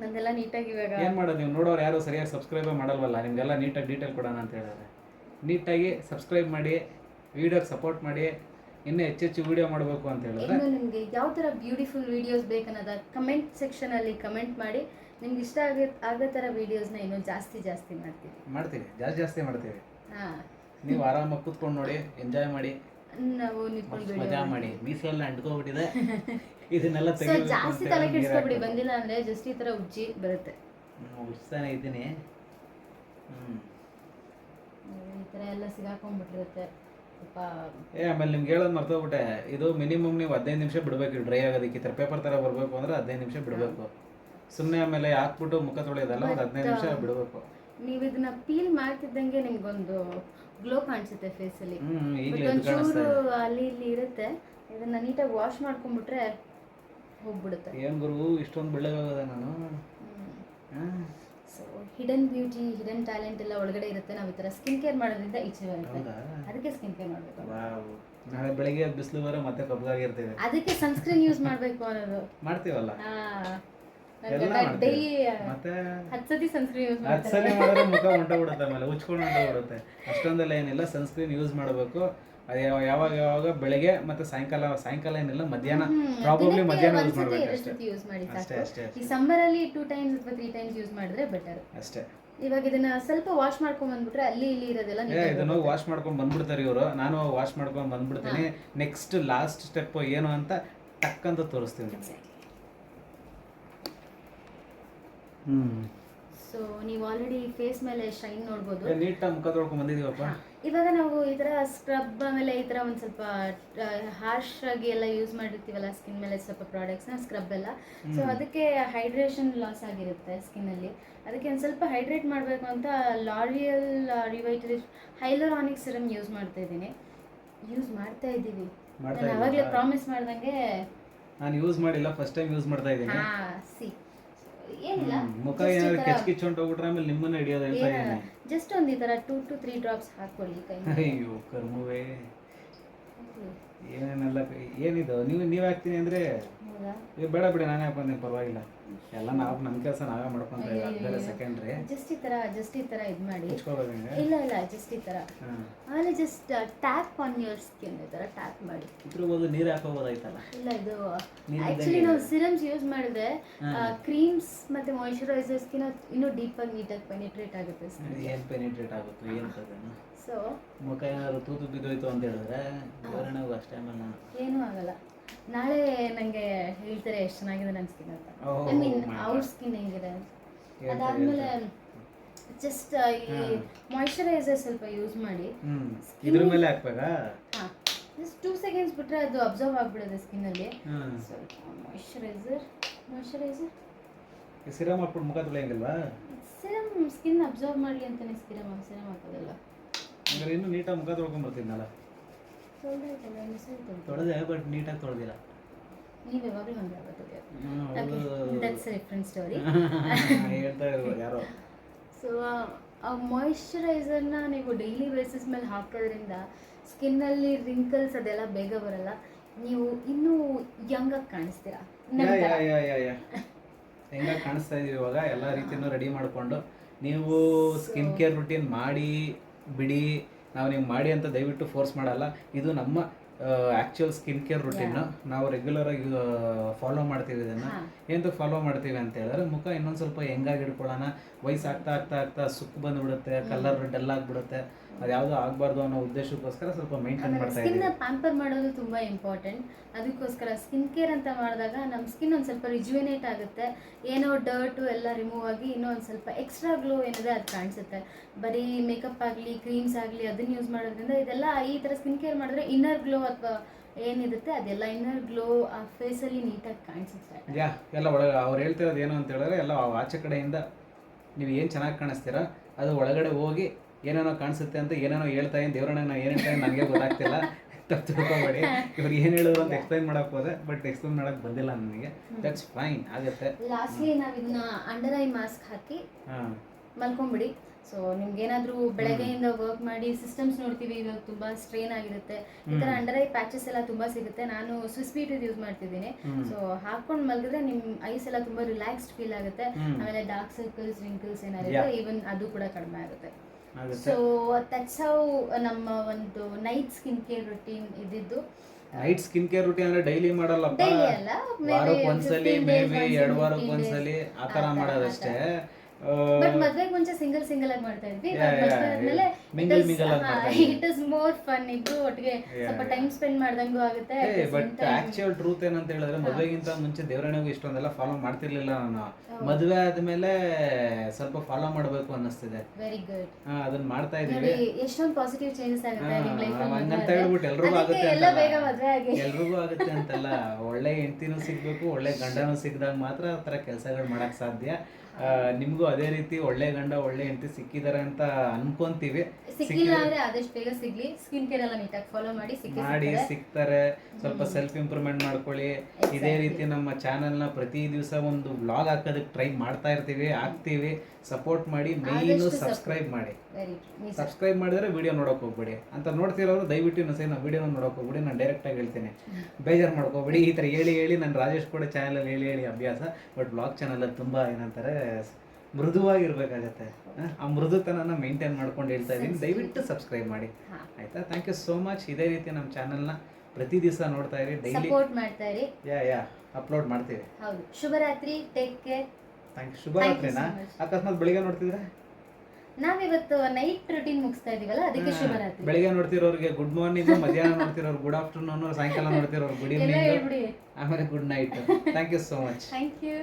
ನಂದೆಲ್ಲ ನೀಟಾಗಿ ಇವಾಗ ಏನು ಮಾಡೋದು ನೀವು ನೋಡೋರು ಯಾರು ಸರಿಯಾಗಿ ಸಬ್ಸ್ಕ್ರೈಬ್ ಮಾಡಲ್ವಲ್ಲ ನಿಮ್ಗೆಲ್ಲ ನೀಟಾಗಿ ಡೀಟೇಲ್ ಕೊಡೋಣ ಅಂತ ಹೇಳಿದ್ರೆ. ನೀಟಾಗಿ ಸಬ್ಸ್ಕ್ರೈಬ್ ಮಾಡಿ ವಿಡಿಯೋಗೆ ಸಪೋರ್ಟ್ ಮಾಡಿ ಇನ್ನೂ ಹೆಚ್ಚೆಚ್ಚು ವಿಡಿಯೋ ಮಾಡಬೇಕು ಅಂತ ಹೇಳಿದ್ರೆ. ಇನ್ನು ನಿಮಗೆ ಯಾವ ಥರ ಬ್ಯೂಟಿಫುಲ್ ವಿಡಿಯೋಸ್ ಬೇಕನ್ನೋದ ಕಮೆಂಟ್ ಸೆಕ್ಷನಲ್ಲಿ ಕಮೆಂಟ್ ಮಾಡಿ. ನಿಮ್ಗೆ ಇಷ್ಟ ಆಗೋ ಆಗೋ ಥರ ವಿಡಿಯೋಸ್ನ ಇನ್ನೂ ಜಾಸ್ತಿ ಜಾಸ್ತಿ ಮಾಡ್ತೀವಿ. ಮಾಡ್ತೀವಿ ಜಾಸ್ತಿ ಜಾಸ್ತಿ ಮಾಡ್ತೀವಿ. ಹಾಂ. ನೀವು ಆರಾಮಾಗಿ ಕೂತ್ಕೊಂಡು ನೋಡಿ ಎಂಜಾಯ್ ಮಾಡಿ. ನಾವು ನಿಂತ್ಕೊಂಡು ಮಜಾ ಮಾಡಿ. ಮೀಸೆ ಎಲ್ಲ ಅಂಟ್ಕೊಬಿಟ್ಟಿದೆ ಇದನ್ನೆಲ್ಲ ಸೊ ಜಾಸ್ತಿ ತಲೆ ಕೆಡಿಸ್ಕೊಬಿಡಿ. ಬಂದಿಲ್ಲ ಅಂದ್ರೆ ಜಸ್ಟ್ ಈ ತರ ಉಜ್ಜಿ ಬರುತ್ತೆ. ಉಜ್ತಾನೆ ಇದ್ದೀನಿ. ಹ್ಮ್. ಈ ತರ ಎಲ್ಲ ಸಿಗಾಕೊಂಡ್ಬಿಟ್ಟಿರುತ್ತೆ. ಸ್ವಲ್ಪ ಏ ಆಮೇಲೆ ನಿಮ್ಗೆ ಹೇಳೋದು ಮರ್ತೋಗ್ಬಿಟ್ಟೆ. ಇದು ಮಿನಿಮಮ್ ನೀವು ಹದಿನೈದು ನಿಮಿಷ ಬಿಡಬೇಕು ಡ್ರೈ ಆಗೋದಕ್ಕೆ. ಈ ಥರ ಪೇಪರ್ ಥರ ಬರಬೇಕು ಅಂದ್ರೆ ಹದಿನೈದು ನಿಮಿಷ ಬಿಡಬೇಕು. ಸುಮ್ಮನೆ ಆಮೇಲೆ ಹಾಕ್ಬಿಟ್ಟು ಮುಖ ತೊಳೆಯೋದಲ್ಲ ಒಂದು ಹದಿನೈದು ನಿಮಿಷ ಬಿಡಬೇಕು. ನೀವು ಇದನ್ನ ಪೀಲ್ ಮಾಡ್ತಿದ್ದಂಗೆ ನಿಮ್ಗೊಂದು ಗ್ಲೋ ಕಾಣಿಸುತ್ತೆ ಫೇಸಲ್ಲಿ ಒಂಚೂರು ಅಲ್ಲಿ ಇಲ್ಲಿ ಇರುತ್ತೆ. ಇದನ್ನ ನೀಟಾಗಿ ವಾಶ್ ಮಾಡ್ಕೊಂಡ್ಬಿಟ್ರೆ ಹೋಗ್ಬಿಡುತ್ತೆ. ಏನ್ ಗುರು ಇಷ್ಟೊಂದು ಬೆಳ್ಳಗಾಗದೆ ನಾನು? So hidden beauty hidden talent ಎಲ್ಲ ಒಳಗಡೆ ಇರುತ್ತೆ. ನಾವು ಈ ಥರ ಸ್ಕಿನ್ ಕೇರ್ ಮಾಡೋದ್ರಿಂದ ಈಚೆ ಬರುತ್ತೆ ಅದಕ್ಕೆ ಸ್ಕಿನ್ ಕೇರ್ ಮಾಡಬೇಕು. ನಾಳೆ ಬೆಳಿಗ್ಗೆ ಬಿಸಿಲು ಬರೋ ಮತ್ತೆ ಕಬ್ಬಾಗಿರ್ತೀವಿ ಅದಕ್ಕೆ ಸನ್ಸ್ಕ್ರೀನ್ ಯೂಸ್ ಮಾಡಬೇಕು ಅನ್ನೋದು. ಮಾಡ್ತೀವಲ್ಲ? ಹಾಂ. ಹತ್ತು ಸಲ ಮಾಡಿದ್ರೆ ಮುಖ ಬಿಡುತ್ತೆ ಆಮೇಲೆ ಉಚ್ಕೊಂಡು ಬಿಡುತ್ತೆ. ಅಷ್ಟೊಂದೆಲ್ಲ ಏನಿಲ್ಲ ಸನ್ಸ್ಕ್ರೀನ್ ಯೂಸ್ ಮಾಡಬೇಕು. ಅದು ಯಾವ- ಯಾವಾಗ ಯಾವಾಗ ಬೆಳಿಗ್ಗೆ ಮತ್ತೆ ಸಾಯಂಕಾಲ ಸಾಯಂಕಾಲ ಏನಿಲ್ಲ ಮಧ್ಯಾಹ್ನ ಪ್ರಾಬಬ್ಲಿ ಮಧ್ಯಾಹ್ನ ಯೂಸ್ ಮಾಡಬೇಕು ಅಷ್ಟೇ. ಸತಿ ಯೂಸ್ ಮಾಡಿ ಅಷ್ಟೇ ಈ ಸಮ್ಮರಲ್ಲಿ ಟೂ ಟೈಮ್ಸ್ ಅಥವಾ 3 ಟೈಮ್ಸ್ ಯೂಸ್ ಮಾಡಿದ್ರೆ ಬೆಟರ್ ಅಷ್ಟೇ. ಇವಾಗ ಇದನ್ನ ಸ್ವಲ್ಪ ವಾಶ್ ಮಾಡ್ಕೊಂಡ್ ಬಂದ್ಬಿಟ್ರೆ ಅಲ್ಲಿ ಇಲ್ಲಿ ಇರೋದೆಲ್ಲ ಇದನ್ನು ವಾಶ್ ಮಾಡ್ಕೊಂಡ್ ಬಂದ್ಬಿಡ್ತಾರೆ ಇವರು. ನಾನು ವಾಶ್ ಮಾಡ್ಕೊಂಡ್ ಬಂದ್ಬಿಡ್ತೀನಿ. ನೆಕ್ಸ್ಟ್ ಲಾಸ್ಟ್ ಸ್ಟೆಪ್ ಏನು ಅಂತ ಟಕ್ ಅಂತ ತೋರಿಸ್ತೀನಿ ನಿಮ್ಗೆ. ಹ್ಮ್ ಸೊ ನೀವು ಆಲ್ರೆಡಿ ಫೇಸ್ ಮೇಲೆ ಶೈನ್ ನೋಡ್ಬೋದು. ಏ, ನೀಟಾಗಿ ಮುಖ ತೊಳ್ಕೊಂಡ್ ಬಂದಿದೀವಪ್ಪ ಇವಾಗ ನಾವು ಈ ಥರ ಸ್ಕ್ರಬ್ ಆಮೇಲೆ ಈ ಥರ ಒಂದು ಸ್ವಲ್ಪ ಹಾರ್ಶ್ ಆಗಿ ಎಲ್ಲ ಯೂಸ್ ಮಾಡಿರ್ತೀವಲ್ಲ ಸ್ಕಿನ್ ಮೇಲೆ ಸ್ವಲ್ಪ ಪ್ರಾಡಕ್ಟ್ಸ್ನ ಸ್ಕ್ರಬ್ ಎಲ್ಲ. ಸೊ ಅದಕ್ಕೆ ಹೈಡ್ರೇಷನ್ ಲಾಸ್ ಆಗಿರುತ್ತೆ ಸ್ಕಿನ್ನಲ್ಲಿ ಅದಕ್ಕೆ ಒಂದು ಸ್ವಲ್ಪ ಹೈಡ್ರೇಟ್ ಮಾಡಬೇಕು ಅಂತ L'Oreal Revitalift hyaluronic serum use ಮಾಡ್ತಾ ಇದ್ದೀನಿ. ಯೂಸ್ ಮಾಡ್ತಾ ಇದ್ದೀವಿ. ನಾನು ಅವಾಗಲೇ ಪ್ರಾಮಿಸ್ ಮಾಡ್ದಂಗೆ ನಾನು ಯೂಸ್ ಮಾಡಿಲ್ಲ ಫಸ್ಟ್ ಟೈಮ್ ಯೂಸ್ ಮಾಡ್ತಾ ಇದ್ದೀನಿ. ಹಾ ಸಿ ಏನಿಲ್ಲ. ಮುಖ ಏನಾದ್ರು ಕೆಚ್ ಕಿಚ್ಕೊಂಡು ಹೋಗ್ಬಿಟ್ರೆ ಆಮೇಲೆ ನಿಮ್ಮನ್ನ ಹಿಡಿಯೋದು ಜಸ್ಟ್ ಒಂದು ಈ ಥರ ಟೂ ಟು ತ್ರೀ ಡ್ರಾಪ್ಸ್ ಹಾಕೊಳ್ಳಿ ಕೈ ಅಯ್ಯೋ ಕರ್ಮವೇ. ಏನೇನೆಲ್ಲ ಏನಿದು? ನೀವು ನೀವು ಹಾಕ್ತೀನಿ ಅಂದ್ರೆ ಹೌದಾ? ಬೇಡ ಬಿಡಿ ನಾನೇ ಹಾಕೊಂತೀನಿ ಪರವಾಗಿಲ್ಲ. ಎಲ್ಲ ನಾವು ನಮ್ಮ ಕೆಲಸ ನಾವೇ ಮಾಡ್ಕೊಂತ ಬೇರೆ ಸೆಕೆಂಡ್ರಿ ಜಸ್ಟ್ ಈ ತರ ಜಸ್ಟ್ ಈ ತರ ಇದು ಮಾಡಿ ಇಲ್ಲ ಇಲ್ಲ ಜಸ್ಟ್ ಈ ತರ ಆಮೇಲೆ just tap on your skin ಈ ತರ ಟ್ಯಾಪ್ ಮಾಡಿ ಇದ್ರ ಒಂದು ನೀರು ಹಾಕೋಬೋದಾಯ್ತಲ್ಲ ಇಲ್ಲ ಇದು ಆ್ಯಕ್ಚುಲಿ ನಾವು ಸಿರಮ್ಸ್ ಯೂಸ್ ಮಾಡಿದ್ರೆ ಕ್ರೀಮ್ಸ್ ಮತ್ತೆ ಮಾಯಿಶ್ಚರೈಸರ್ಸ್ಗಿನ ಇನ್ನೂ ಡೀಪಾಗಿ ನೀಟಾಗಿ ಪೆನಿಟ್ರೇಟ್ ಆಗುತ್ತೆ ಏನು ಪೆನಿಟ್ರೇಟ್ ಆಗುತ್ತೆ ಏನು ಸೊ ಮುಖ ಏನಾದ್ರು ತೂತು ಬಿದ್ದೋಯ್ತು ಅಂತ ಹೇಳಿದ್ರೆ ಅಷ್ಟೇ ಆಮೇಲೆ ಏನೂ ಆಗಲ್ಲ. ನಾಳೆ ನನಗೆ ಹೇಳ್ತಾರೆ ಎಷ್ಟು ಚೆನ್ನಾಗಿದೆ ನನ್ನ ಸ್ಕಿನ್ ಅಂತ. ಐ ಮೀನ್ ಅವ್ರ. ಸ್ಕಿನ್ ಹೇಗಿದೆ ಅಂತ. ಹೇಳ್ತಾರೆ, ಅದಾದ್ಮೇಲೆ ಜಸ್ಟ್ ಈ ಮಾಯಿಶ್ಚರೈಸರ್ ಸ್ವಲ್ಪ ಯೂಸ್ ಮಾಡಿ. ಹ್ಮ್. ಇದ್ರ ಮೇಲೆ ಹಾಕ್ಬೇಕಾ? ಹಾಂ. ಜಸ್ಟ್ ಟೂ ಸೆಕೆಂಡ್ಸ್ ಬಿಟ್ಟರೆ ಅದು ಅಬ್ಸರ್ವ್ ಆಗಿಬಿಡುತ್ತೆ ಸ್ಕಿನ್ನಲ್ಲಿ ಹ್ಮ್ ಸ್ವಲ್ಪ ಮಾಯಿಶ್ಚರೈಸರ್ ಮಾಯಿಶ್ಚರೈಸರ್ ಸಿರಮ್ ಹಾಕ್ಬಿಟ್ಟು ಮುಖ ತೊಳೆಯಂಗಿಲ್ವಾ? ಸಿರಮ್ ಸ್ಕಿನ್ ಅಬ್ಸರ್ವ್ ಮಾಡಲಿ ಅಂತಾನೆ ಸಿರಮ್ ಸಿರಮ್ ಹಾಕೋದಲ್ಲ. ಹಂಗಾರೆ ಇನ್ನು ನೀಟಾಗಿ ಮುಖ ತೊಳ್ಕೊಂಡ್ ಬರ್ತೀನಲ್ಲ ತೊಳ್ದಾಯ್ತಲ್ಲ ಮಿಸಲ್ ತೊಳೆದೆ ಬಟ್ ನೀಟಾಗಿ ತೊಳೆದಿಲ್ಲ. ನೀವು ಯಾವಾಗಲೂ ಹಂಗೆ ಆಗುತ್ತೆ ಹೌದು ದಟ್ಸ್ ಡಿಫ್ರೆಂಟ್ ಸ್ಟೋರಿ ಹೇಳ್ತಾ ಇರೋದು ಯಾರೋ. ಸೊ ಆ ಮಾಯಿಶ್ಚರೈಸರ್ನ ನೀವು ಡೈಲಿ ಬೇಸಿಸ್ ಮೇಲೆ ಹಾಕೋದ್ರಿಂದ ಸ್ಕಿನ್ನಲ್ಲಿ ರಿಂಕಲ್ಸ್ ಅದೆಲ್ಲ ಬೇಗ ಬರಲ್ಲ. ನೀವು ಇನ್ನೂ ಆಗಿ ಕಾಣಿಸ್ತೀರಾ? ಯಾ ಯಾ ಯಾ ಯಾ ಯಾ. ಹೆಂಗ ಕಾಣಿಸ್ತಾ ಇದೀವಿ ಇವಾಗ ಎಲ್ಲ ರೀತಿಯೂ ರೆಡಿ ಮಾಡಿಕೊಂಡು. ನೀವು ಸ್ಕಿನ್ ಕೇರ್ ರುಟೀನ್ ಮಾಡಿ ಬಿಡಿ ನಾವು ನೀವು ಮಾಡಿ ಅಂತ ದಯವಿಟ್ಟು ಫೋರ್ಸ್ ಮಾಡಲ್ಲ. ಇದು ನಮ್ಮ ಆ್ಯಕ್ಚುಯಲ್ ಸ್ಕಿನ್ ಕೇರ್ ರುಟೀನ್ ನಾವು ರೆಗ್ಯುಲರ್ ಆಗಿ ಫಾಲೋ ಮಾಡ್ತೀವಿ ಇದನ್ನು. ಏನು ಫಾಲೋ ಮಾಡ್ತೀವಿ ಅಂತ ಹೇಳಿದ್ರೆ ಮುಖ ಇನ್ನೊಂದು ಸ್ವಲ್ಪ ಹೆಂಗಾಗಿ ಇಡ್ಕೊಳ್ಳೋಣ ವಯಸ್ಸಾಗ್ತಾ ಆಗ್ತಾ ಆಗ್ತಾ ಆಗ್ತಾ ಸುಕ್ಕು ಬಂದ್ಬಿಡುತ್ತೆ ಕಲರ್ ಡಲ್ ಆಗಿಬಿಡುತ್ತೆ. ಅದು ಯಾವುದೂ ಆಗಬಾರ್ದು ಅನ್ನೋ ಉದ್ದೇಶಕ್ಕೋಸ್ಕರ ಸ್ವಲ್ಪ ಮೇಂಟೈನ್ ಮಾಡ್ತಾ ಸ್ಕಿನ್ ಇದ್ದೀವಿ. ಪ್ಯಾಂಪರ್ ಮಾಡೋದು ತುಂಬಾ ಇಂಪಾರ್ಟೆಂಟ್ ಅದಕ್ಕೋಸ್ಕರ ಸ್ಕಿನ್ ಕೇರ್ ಅಂತ ಮಾಡಿದಾಗ ನಮ್ಮ ಸ್ಕಿನ್ ಒಂದು ಸ್ವಲ್ಪ ರಿಜುವಿನೇಟ್ ಆಗುತ್ತೆ. ಏನೋ ಡರ್ಟು ಎಲ್ಲ ರಿಮೂವ್ ಆಗಿ ಇನ್ನೂ ಒಂದು ಸ್ವಲ್ಪ ಎಕ್ಸ್ಟ್ರಾ ಗ್ಲೋ ಏನಿದೆ ಅದು ಕಾಣಿಸುತ್ತೆ. ಬರೀ ಮೇಕಪ್ ಆಗಲಿ ಕ್ರೀಮ್ಸ್ ಆಗಲಿ ಅದನ್ನ ಯೂಸ್ ಮಾಡೋದ್ರಿಂದ ಇದೆಲ್ಲ ಈ ಥರ ಸ್ಕಿನ್ ಕೇರ್ ಮಾಡಿದ್ರೆ ಇನ್ನರ್ ಗ್ಲೋ ಅಥವಾ ಏನಿರುತ್ತೆ ಅದೆಲ್ಲ ಇನ್ನರ್ ಗ್ಲೋ ಆ ಫೇಸಲ್ಲಿ ನೀಟಾಗಿ ಕಾಣಿಸುತ್ತೆ. ಯಾ ಎಲ್ಲ ಒಳಗೆ ಅವ್ರು ಹೇಳ್ತಿರೋದು ಏನು ಅಂತ ಹೇಳಿದ್ರೆ ಎಲ್ಲ ಆಚೆ ಕಡೆಯಿಂದ ನೀವು ಏನು ಚೆನ್ನಾಗಿ ಕಾಣಿಸ್ತೀರಾ ಅದು ಒಳಗಡೆ ಹೋಗಿ ಏನೇನೋ ಕಾಣಿಸುತ್ತೆ ಅಂತ ಏನೇನೋ ಹೇಳ್ತಾ ಇದ್ದೀನಿ ದೇವ್ರಣ್ಣ ನಾನು ಏನು ಹೇಳ್ತಾ ನನಗೆ ಗೊತ್ತಾಗ್ತಿಲ್ಲ. ತಪ್ಪು ತಿಳ್ಕೊಬೇಡಿ. ಇವ್ರು ಏನು ಹೇಳಿದ್ರು ಅಂತ ಎಕ್ಸ್ಪ್ಲೈನ್ ಮಾಡಕ್ ಹೋದೆ ಬಟ್ ಎಕ್ಸ್ಪ್ಲೈನ್ ಮಾಡಕ್ಕೆ ಬಂದಿಲ್ಲ ನನಗೆ. ದಟ್ಸ್ ಫೈನ್ ಆಗುತ್ತೆ. ಲಾಸ್ಟ್ಲಿ ನಾವು ಇದನ್ನ ಅಂಡರ್ ಐ ಮಾಸ್ಕ್ ಹಾಕಿ ಹಾಂ. ಮಲ್ಕೊಂಬಿಡಿ. ಸೊ ನಿಮ್ಗೇನಾದ್ರೂ ಬೆಳಗ್ಗೆಯಿಂದ ವರ್ಕ್ ಮಾಡಿ ಸಿಸ್ಟಮ್ಸ್ ನೋಡ್ತೀವಿ ಇವಾಗ ತುಂಬಾ ಸ್ಟ್ರೈನ್ ಆಗಿರುತ್ತೆ. ಈ ತರ ಅಂಡರ್ ಐ ಪ್ಯಾಚಸ್ ಎಲ್ಲ ತುಂಬಾ ಸಿಗುತ್ತೆ. ನಾನು ಸ್ವಿಸ್ ಬೀಟ್ ಯೂಸ್ ಮಾಡ್ತಿದ್ದೀನಿ. ಸೊ ಹಾಕೊಂಡ್ ಮಲ್ಗಿದ್ರೆ ನಿಮ್ ಐಸ್ ಎಲ್ಲ ತುಂಬಾ ರಿಲ್ಯಾಕ್ಸ್ಡ್ ಫೀಲ್ ಆಗುತ್ತೆ. ಆಮೇಲೆ ಡಾರ್ಕ್ ಸರ್ಕಲ್ಸ್ ರಿಂಕಲ್ಸ್ ಏನಾಗುತ್ತೆ ಈವನ್ ಅದು ಕೂಡ ಕಡಿಮೆ ಆಗುತ್ತೆ. ಸೊ ದಟ್ಸ್ ಹೌ ನಮ್ಮ ಒಂದು ನೈಟ್ ಸ್ಕಿನ್ ಕೇರ್ ರುಟೀನ್ ಇದ್ದಿದ್ದು. ನೈಟ್ ಸ್ಕಿನ್ ಕೇರ್ ರುಟೀನ್ ಅಂದ್ರೆ ಡೈಲಿ ಮಾಡಲ್ಲಪ್ಪ? ಡೈಲಿ ಅಲ್ಲ ವಾರಕ್ಕೆ ಒಂದ್ಸಲಿ 15 ಮೇ ಬಿ ಎರಡು ವಾರಕ್ಕೆ 15 days. ಒಂದ್ಸಲಿ ಆ ತರ ಮಾಡೋದಷ್ಟೇ. ಬಟ್ ಮದ್ವೆಗೆ ಮುಂಚೆ ಸಿಂಗಲ್ ಸಿಂಗಲ್ ಆಗಿ ಮಾಡ್ತಾ ಇದ್ವಿ. ಆದ್ಮೇಲೆ ಇಟ್ ಇಸ್ ಮೋರ್ ಫನ್ ಇಬ್ರು ಒಟ್ಟಿಗೆ ಸ್ವಲ್ಪ ಟೈಮ್ ಸ್ಪೆಂಡ್ ಮಾಡ್ದಂಗೂ ಆಗುತ್ತೆ ಬಟ್ ಆಕ್ಚುಯಲ್ ಟ್ರೂತ್ ಏನಂತ ಹೇಳಿದ್ರೆ ಮದ್ವೆಗಿಂತ ಮುಂಚೆ ದೇವರಣಿಗೂ ಇಷ್ಟೊಂದೆಲ್ಲ ಫಾಲೋ ಮಾಡ್ತಿರ್ಲಿಲ್ಲ ನಾನು. ಮದ್ವೆ ಆದ್ಮೇಲೆ ಸ್ವಲ್ಪ ಫಾಲೋ ಮಾಡಬೇಕು ಅನ್ನಿಸ್ತಿದೆ. ವೆರಿ ಗುಡ್ ಅದನ್ನ ಮಾಡ್ತಾ ಇದೀವಿ ಎಷ್ಟೊಂದು ಪಾಸಿಟಿವ್ ಚೇಂಜಸ್ ಆಗುತ್ತೆ ನಿಮ್ ಲೈಫ್ ಹಂಗಂತ ಹೇಳ್ಬಿಟ್ಟು ಎಲ್ರಿಗೂ ಆಗುತ್ತೆ ಎಲ್ಲ ಬೇಗ ಅಂತಲ್ಲ ಮದ್ವೆ ಆಗಿ. ಎಲ್ರಿಗೂ ಆಗುತ್ತೆ ಅಂತಲ್ಲ. ಒಳ್ಳೆ ಹೆಂಡತಿನೂ ಸಿಗ್ಬೇಕು ಒಳ್ಳೆ ಗಂಡನೂ ಸಿಕ್ಕಿದಾಗ ಮಾತ್ರ ಆ ತರ ಕೆಲಸಗಳು ಮಾಡಕ್ ಸಾಧ್ಯ. ನಿಮ್ಗೂ ಅದೇ ರೀತಿ ಒಳ್ಳೆ ಗಂಡ ಒಳ್ಳೆ ಹೆಂಡತಿ ಸಿಕ್ಕಿದ್ದಾರೆ ಅಂತ ಅನ್ಕೊಂತೀವಿ. ಸಿಕ್ಕಿಲ್ಲ ಅಂದ್ರೆ ಆದಷ್ಟು ಬೇಗ ಸಿಗ್ಲಿ. ಸ್ಕಿನ್ ಕೇರ್ ಎಲ್ಲ ನೀಟಾಗಿ ಫಾಲೋ ಮಾಡಿ ಸಿಕ್ಕಿ ಮಾಡಿ ಸಿಗ್ತಾರೆ. ಸ್ವಲ್ಪ ಸೆಲ್ಫ್ ಇಂಪ್ರೂವ್ಮೆಂಟ್ ಮಾಡ್ಕೊಳ್ಳಿ. ಇದೇ ರೀತಿ ನಮ್ಮ ಚಾನೆಲ್ನ ಪ್ರತಿ ದಿವಸ ಒಂದು ವ್ಲಾಗ್ ಹಾಕೋದಕ್ಕೆ ಟ್ರೈ ಮಾಡ್ತಾ ಇರ್ತೀವಿ ಹಾಕ್ತೀವಿ. ಸಪೋರ್ಟ್ ಮಾಡಿ ಮೇಯ್ನು ಸಬ್ಸ್ಕ್ರೈಬ್ ಮಾಡಿ. ಸಬ್ಸ್ಕ್ರೈಬ್ ಮಾಡಿದ್ರೆ ವಿಡಿಯೋ ನೋಡೋಕೆ ಹೋಗ್ಬೇಡಿ. ಅಂತ ನೋಡ್ತಿರೋರು ದಯವಿಟ್ಟು ಇನ್ನೊಂದ್ಸರಿ ನಾವು ವಿಡಿಯೋನ ನೋಡೋಕೆ ಹೋಗ್ಬಿಡಿ. ನಾನು ಡೈರೆಕ್ಟಾಗಿ ಹೇಳ್ತೀನಿ. ಬೇಜಾರು ಮಾಡ್ಕೋಬೇಡಿ. ಈ ಥರ ಹೇಳಿ ಹೇಳಿ ನಾನು ರಾಜೇಶ್ ಕೂಡ ಚಾನಲಲ್ಲಿ ಹೇಳಿ ಹೇಳಿ ಅಭ್ಯಾಸ. ಬಟ್ ಬ್ಲಾಗ್ ಚಾನಲಲ್ಲಿ ತುಂಬ ಏನಂತಾರೆ ಮೃದುವಾಗಿರ್ಬೇಕಾಗತ್ತೆ. ಆ ಮೃದುತನನ ಮೇಂಟೈನ್ ಮಾಡ್ಕೊಂಡು ಹೇಳ್ತಾ ಇದ್ದೀನಿ. ದಯವಿಟ್ಟು ಸಬ್ಸ್ಕ್ರೈಬ್ ಮಾಡಿ. ಆಯ್ತಾ? ಥ್ಯಾಂಕ್ ಯು ಸೋ ಮಚ್ ಇದೇ ರೀತಿ ನಮ್ಮ ಚಾನೆಲ್ನ ಪ್ರತಿ ದಿವಸ ನೋಡ್ತಾ ಇರಿ. ಡೈಲಿ ಸಪೋರ್ಟ್ ಮಾಡ್ತಾ ಇರಿ. ಯಾ ಯಾ ಅಪ್ಲೋಡ್ ಮಾಡ್ತೀವಿ ಹೌದು. ಶುಭರಾತ್ರಿ. ಟೇಕ್ ಕೇರ್ ಥ್ಯಾಂಕ್ ಯು ಶುಭರಾತ್ರಿನಾ. ಅಕಸ್ಮಾತ್ ಬೆಳಿಗ್ಗೆ ನೋಡ್ತಿದ್ರೆ? ನಾವಿವತ್ತು ನೈಟ್ ರೂಟೀನ್ ಮುಗಿಸ್ತಾ ಇದೀವಲ್ಲ ಅದಕ್ಕೆ ಶುಭರಾತ್ರಿ. ಬೆಳಿಗ್ಗೆ ನೋಡ್ತಿರೋರಿಗೆ ಗುಡ್ ಮಾರ್ನಿಂಗ್ ಮಧ್ಯಾಹ್ನ ನೋಡ್ತಿರೋರು ಗುಡ್ ಆಫ್ಟರ್ನೂನ್ ಸಾಯಂಕಾಲ ನೋಡ್ತಿರೋರು ಗುಡ್ ಈವ್ನಿಂಗ್ ಆಮೇಲೆ good night thank you so much thank you